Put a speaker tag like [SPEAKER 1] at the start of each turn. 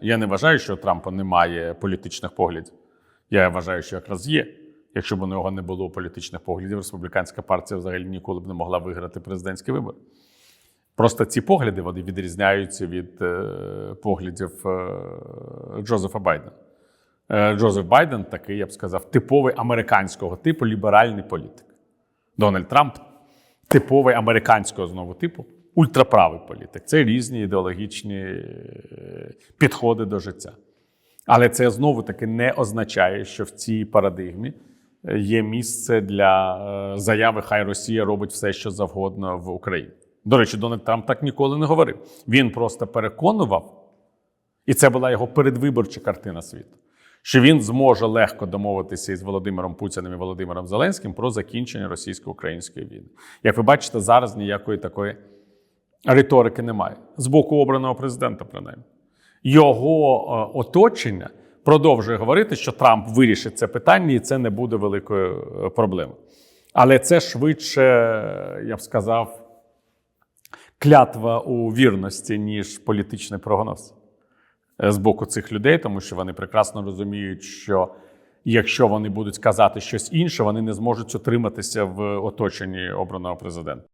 [SPEAKER 1] Я не вважаю, що у Трампа немає політичних поглядів. Я вважаю, що якраз є. Якщо б у нього не було політичних поглядів, республіканська партія взагалі ніколи б не могла виграти президентські вибори. Просто ці погляди вони відрізняються від е, поглядів е, Джозефа Байдена. Е, Джозеф Байден такий, я б сказав, типовий американського типу ліберальний політик. Дональд Трамп типовий американського знову типу ультраправий політик. Це різні ідеологічні підходи до життя. Але це знову таки не означає, що в цій парадигмі е, є місце для е, заяви Хай Росія робить все, що завгодно в Україні. До речі, Дональд Трамп так ніколи не говорив. Він просто переконував, і це була його передвиборча картина світу, що він зможе легко домовитися із Володимиром Путіним і Володимиром Зеленським про закінчення російсько-української війни. Як ви бачите, зараз ніякої такої риторики немає з боку обраного президента, принаймні. Його е, оточення продовжує говорити, що Трамп вирішить це питання, і це не буде великою е, проблемою. Але це швидше, я б сказав, клятва у вірності, ніж політичний прогноз е, з боку цих людей, тому що вони прекрасно розуміють, що якщо вони будуть казати щось інше, вони не зможуть утриматися в оточенні обраного президента.